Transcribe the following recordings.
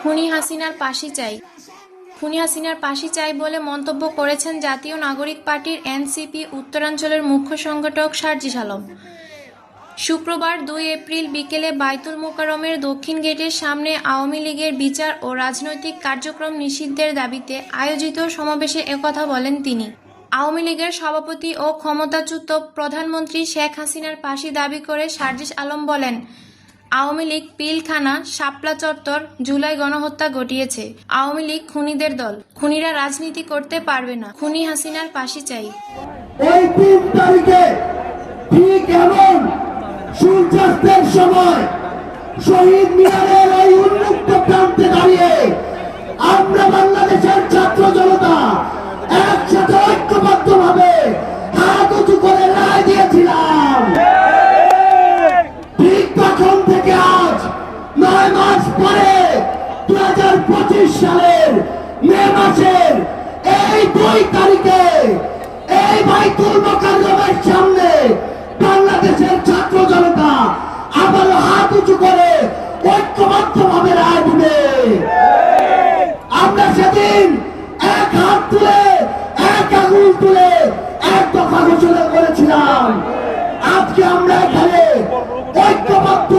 খুনি হাসিনার পাশি চাই। খুনি হাসিনার পাশি চাই বলে মন্তব্য করেছেন জাতীয় নাগরিক পার্টির এনসিপি উত্তরাঞ্চলের মুখ্য সংগঠক সার্জিস আলম। শুক্রবার দুই এপ্রিল বিকেলে বাইতুল মোকারমের দক্ষিণ গেটের সামনে আওয়ামী লীগের বিচার ও রাজনৈতিক কার্যক্রম নিষিদ্ধের দাবিতে আয়োজিত সমাবেশে একথা বলেন তিনি। আওয়ামী লীগের সভাপতি ও ক্ষমতাচ্যুত প্রধানমন্ত্রী শেখ হাসিনার পাশি দাবি করে সার্জিস আলম বলেন আওয়ামী লীগ পিলখানা, শাপলা চত্বর, জুলাই গণহত্যা ঘটিয়েছে। আওয়ামী লীগ খুনিদের দল। খুনিরা রাজনীতি করতে পারবে না। খুনি হাসিনার পাশি চাই। সূর্যাস্তের সময় শহীদ মিনারের ওই উন্মুক্ত প্রান্তে দাঁড়িয়ে আমরা বাংলাদেশের ছাত্র জনতা মাস পরে দু হাজার পঁচিশ সালের মে মাসের এই দুই তারিখে এই বাইতুল মোকাররমের সামনে বাংলাদেশের ছাত্র জনতা আবারও হাত উঁচু করে ঐক্যবদ্ধ ভাবে রায় দিবে। আমরা সেদিন এক হাত তুলে এক আঙুল তুলে এক দফা ঘোষণা করেছিলাম। আজকে আমরা এখানে ঐক্যবদ্ধ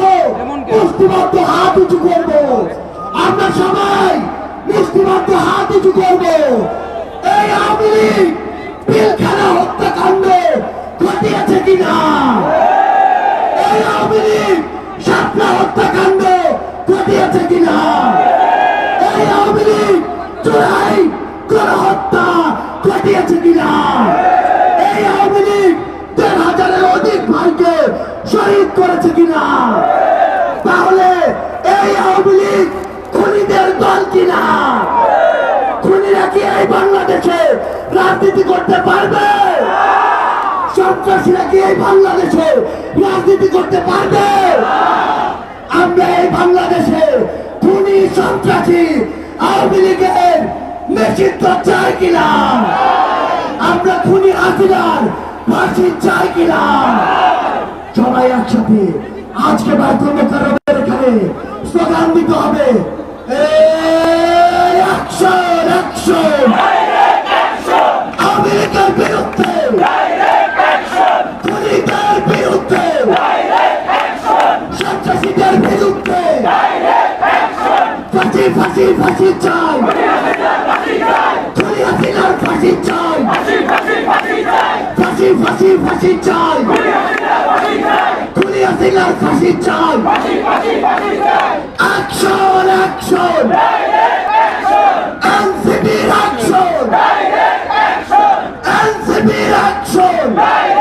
মুষ্টিবদ্ধ হাত উঁচু করব। আমরা সবাই মুষ্টিবদ্ধ হাত উঁচু করব। এই লীগ পিলখানা হত্যাকাণ্ড ঘটিয়েছে কিনা? এই আওয়ামী লীগ শাপলা হত্যাকাণ্ড ঘটিয়েছে কিনা? এই আওয়ামী লীগ চোরাই গণহত্যা ঘটিয়েছে কিনা? এই লীগ দেড় হাজারের অধিক ভাইকে শহীদ করেছে কিনা তাহলে এই আওয়ামী লীগ খুনিদের দল কিনা? খুনিরা কি এই বাংলাদেশে রাজনীতি করতে পারবে? সন্ত্রাসীরা কি এই বাংলাদেশে রাজনীতি করতে পারবে? আমরা এই বাংলাদেশে খুনি, সন্ত্রাসী, আওয়ামী লীগের নেতৃত্ব চাই কিনা? আমরা খুনি হাসিনার ফাঁসি চাই কিনা? সবাই একসাথে আজকে বাইতুল মোকাররমের এখানে স্লোগান দিতে হবে। লীগের বিরুদ্ধে। খুনিদের বিরুদ্ধে। সন্ত্রাসীদের বিরুদ্ধে। ফাঁসি ফাঁসি ফাঁসি চাই। খুনি হাসিনার ফাঁসি চাই। ফাঁসি ফাঁসি ফাঁসি চাই। খুনি হাসিনার ফাঁসি চাই। অ্যাকশন অ্যাকশন এনসিপির অ্যাকশন এনসিপির অ্যাকশন ছাত্র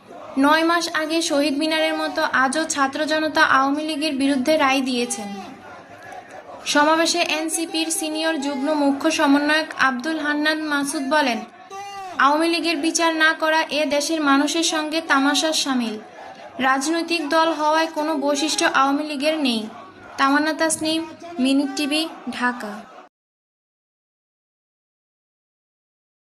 নয় মাস আগে শহীদ মিনারের মতো আজও ছাত্র জনতা আওয়ামী লীগের বিরুদ্ধে রায় দিয়েছেন। সমাবেশে এনসিপির সিনিয়র যুগ্ম মুখ্য সমন্বয়ক আব্দুল হান্নান মাসুদ বলেন, আওয়ামী লীগের বিচার না করা এ দেশের মানুষের সঙ্গে তামাশার সামিল। রাজনৈতিক দল হওয়ায় কোনো বৈশিষ্ট্য আওয়ামী লীগের নেই। Tamanna Tasnim, minute TV, Dhaka.